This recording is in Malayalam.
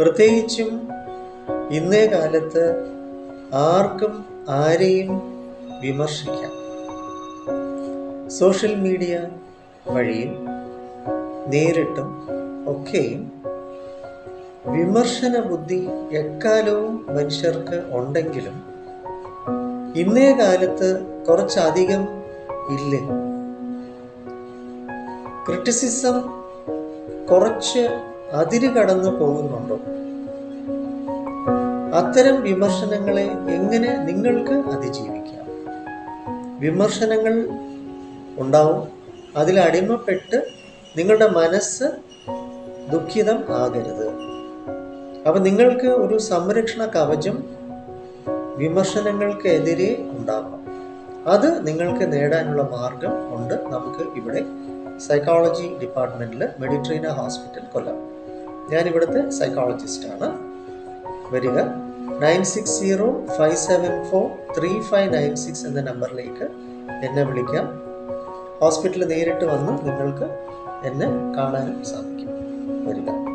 പ്രത്യേകിച്ചും ഇന്നേ കാലത്ത് ആർക്കും ആരെയും വിമർശിക്കാം. സോഷ്യൽ മീഡിയ വഴിയും നേരിട്ടും ഒക്കെയും വിമർശന ബുദ്ധി എക്കാലവും മനുഷ്യർക്ക് ഉണ്ടെങ്കിലും ഇന്നേ കാലത്ത് കുറച്ചധികം ഇല്ല. ക്രിറ്റിസിസം കുറച്ച് അതിര് കടന്നു പോകുന്നുണ്ടോ? അത്തരം വിമർശനങ്ങളെ എങ്ങനെ നിങ്ങൾക്ക് അതിജീവിക്കാം? വിമർശനങ്ങൾ ഉണ്ടാവും. അതിൽ അടിമപ്പെട്ട് നിങ്ങളുടെ മനസ്സ് ദുഃഖിതം ആകരുത്. അപ്പം നിങ്ങൾക്ക് ഒരു സംരക്ഷണ കവചം വിമർശനങ്ങൾക്കെതിരെ ഉണ്ടാകാം അത് നിങ്ങൾക്ക് നേടാനുള്ള മാർഗം ഉണ്ട്. നമുക്ക് ഇവിടെ സൈക്കോളജി ഡിപ്പാർട്ട്മെന്റിൽ മെഡിട്രീന ഹോസ്പിറ്റൽ കൊല്ലം. ഞാൻ ഇവിടുത്തെ സൈക്കോളജിസ്റ്റാണ് വരിക. Nine six zero five seven four three five nine six എന്ന നമ്പറിലേക്ക് എന്നെ വിളിക്കാം. ഹോസ്പിറ്റലിൽ നേരിട്ട് വന്ന് നിങ്ങൾക്ക് എന്നെ കാണാനും സാധിക്കും. വരിക.